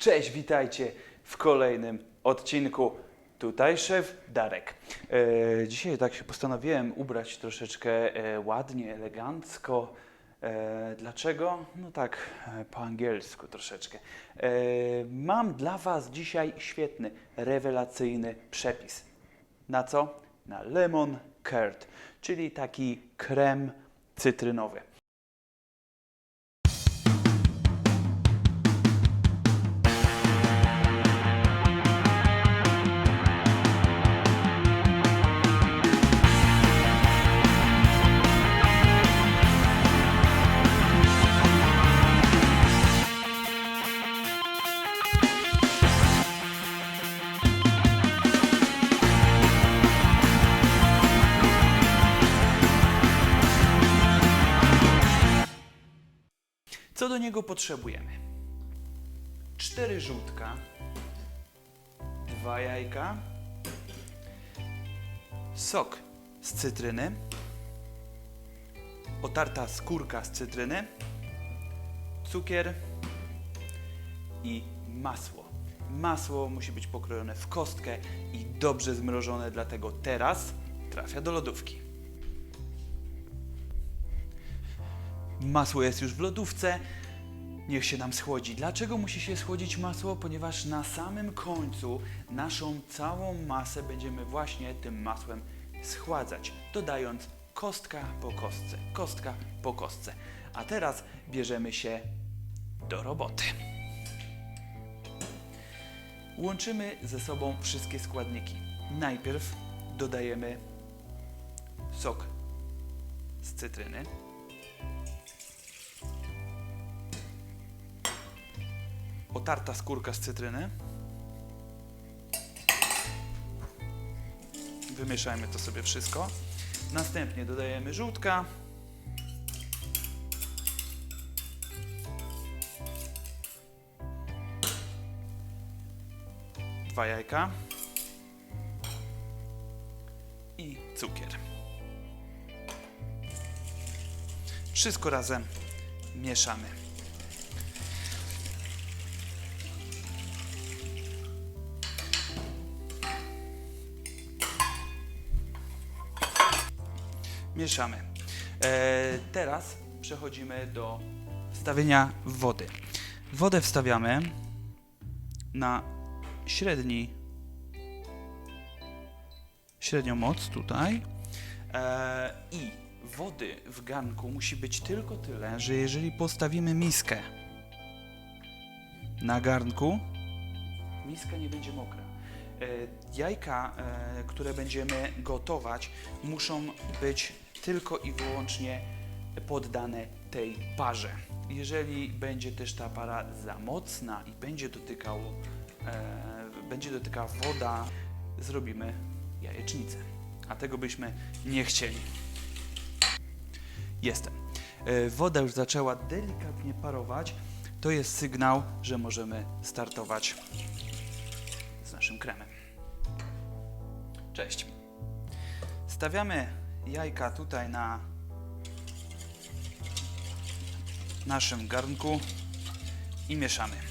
Cześć, witajcie w kolejnym odcinku. Tutaj szef Darek. E, dzisiaj tak się postanowiłem ubrać troszeczkę e, ładnie, elegancko. E, dlaczego? No tak, e, po angielsku troszeczkę. E, mam dla Was dzisiaj świetny, rewelacyjny przepis. Na co? Na lemon curd, czyli taki krem cytrynowy. Co do niego potrzebujemy? Cztery żółtka, dwa jajka, sok z cytryny, otarta skórka z cytryny, cukier i masło. Masło musi być pokrojone w kostkę i dobrze zmrożone, dlatego teraz trafia do lodówki. Masło jest już w lodówce. Niech się nam schłodzi. Dlaczego musi się schłodzić masło? Ponieważ na samym końcu naszą całą masę będziemy właśnie tym masłem schładzać, dodając kostka po kostce, kostka po kostce. A teraz bierzemy się do roboty. Łączymy ze sobą wszystkie składniki. Najpierw dodajemy sok z cytryny. Otarta skórka z cytryny. Wymieszajmy to sobie wszystko. Następnie dodajemy żółtka. Dwa jajka. I cukier. Wszystko razem mieszamy. Mieszamy. E, teraz przechodzimy do wstawienia wody. Wodę wstawiamy na średni średnią moc tutaj e, i wody w garnku musi być tylko tyle, że jeżeli postawimy miskę na garnku, miska nie będzie mokra. E, Jajka, e, które będziemy gotować, muszą być tylko i wyłącznie poddane tej parze. Jeżeli będzie też ta para za mocna i będzie dotykało, e, będzie dotykała woda, zrobimy jajecznicę. A tego byśmy nie chcieli. Jestem. Woda już zaczęła delikatnie parować. To jest sygnał, że możemy startować z naszym kremem. Cześć. Stawiamy jajka tutaj na naszym garnku i mieszamy.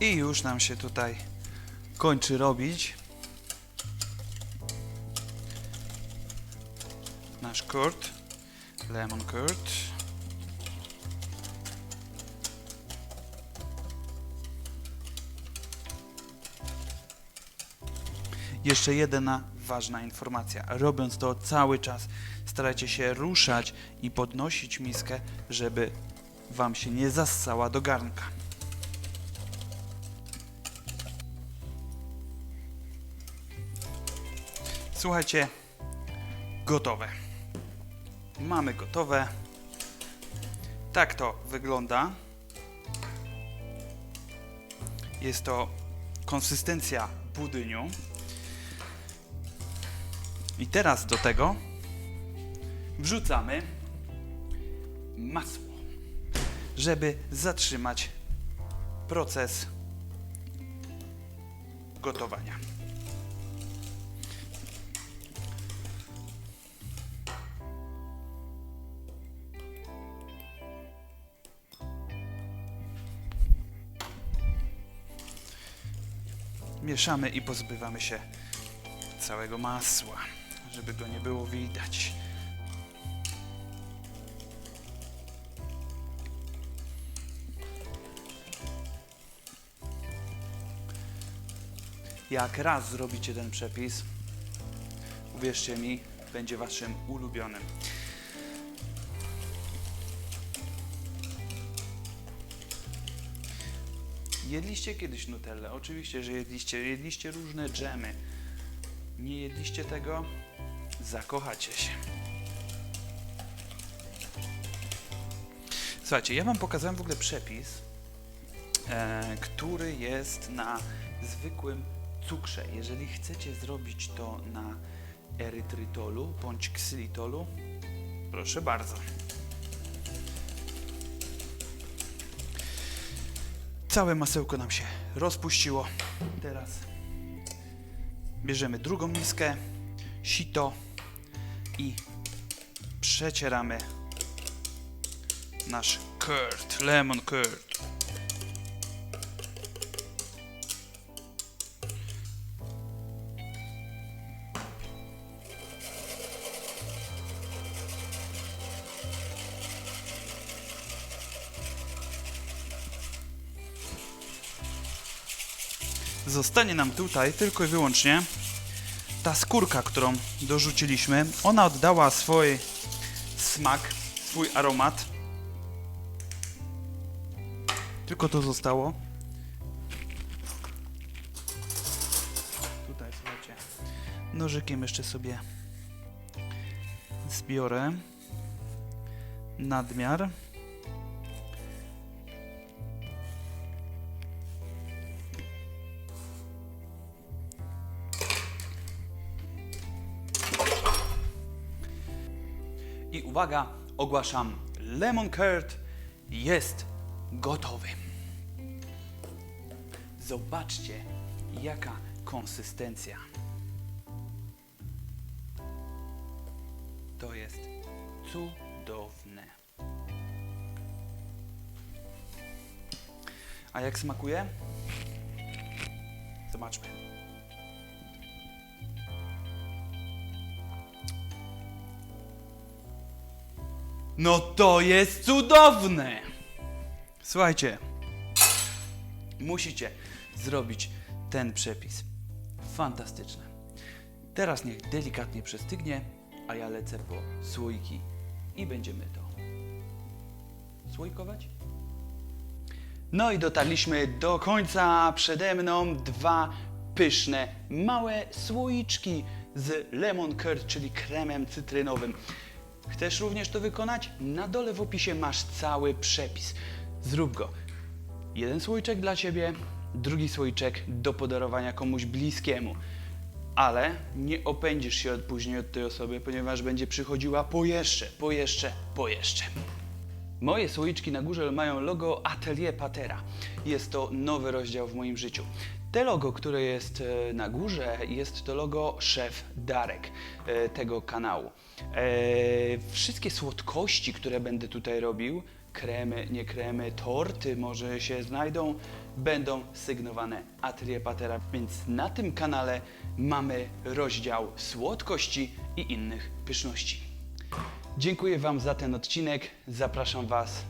I już nam się tutaj kończy robić. Nasz curd, lemon curd. Jeszcze jedna ważna informacja. Robiąc to cały czas, starajcie się ruszać i podnosić miskę, żeby Wam się nie zassała do garnka. Słuchajcie, gotowe. Mamy gotowe. Tak to wygląda. Jest to konsystencja budyniu. I teraz do tego wrzucamy masło. żeby zatrzymać proces gotowania. Mieszamy i pozbywamy się całego masła, żeby go nie było widać. Jak raz zrobicie ten przepis, uwierzcie mi, będzie waszym ulubionym. Jedliście kiedyś Nutellę? Oczywiście, że jedliście. Jedliście różne dżemy. Nie jedliście tego? Zakochacie się. Słuchajcie, ja Wam pokazałem w ogóle przepis, e, który jest na zwykłym cukrze. Jeżeli chcecie zrobić to na erytrytolu bądź ksylitolu, proszę bardzo. Całe masełko nam się rozpuściło. Teraz bierzemy drugą miskę, sito i przecieramy nasz curd, lemon curd. Zostanie nam tutaj tylko i wyłącznie ta skórka, którą dorzuciliśmy. Ona oddała swój smak, swój aromat. Tylko to zostało. Tutaj, słuchajcie, nożykiem jeszcze sobie zbiorę nadmiar. Uwaga, ogłaszam, lemon curd jest gotowy. Zobaczcie, jaka konsystencja. To jest cudowne. A jak smakuje? Zobaczmy. No to jest cudowne! Słuchajcie, musicie zrobić ten przepis. Fantastyczne. Teraz niech delikatnie przestygnie, a ja lecę po słoiki i będziemy to słoikować. No i dotarliśmy do końca. Przede mną dwa pyszne, małe słoiczki z lemon curd, czyli kremem cytrynowym. Chcesz również to wykonać? Na dole w opisie masz cały przepis. Zrób go. Jeden słoiczek dla Ciebie, drugi słoiczek do podarowania komuś bliskiemu. Ale nie opędzisz się od później od tej osoby, ponieważ będzie przychodziła po jeszcze, po jeszcze, po jeszcze. Moje słoiczki na górze mają logo Atelier Patera. Jest to nowy rozdział w moim życiu. Te logo, które jest e, na górze, jest to logo Szef Darek e, tego kanału. E, Wszystkie słodkości, które będę tutaj robił, kremy, nie kremy, torty może się znajdą, będą sygnowane Atelier Patera. Więc na tym kanale mamy rozdział słodkości i innych pyszności. Dziękuję Wam za ten odcinek. Zapraszam Was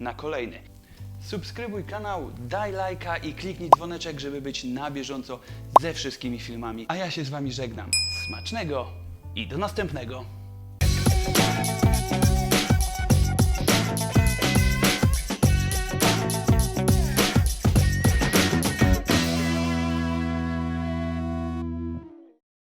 na kolejny. Subskrybuj kanał, daj lajka i kliknij dzwoneczek, żeby być na bieżąco ze wszystkimi filmami. A ja się z Wami żegnam. Smacznego i do następnego.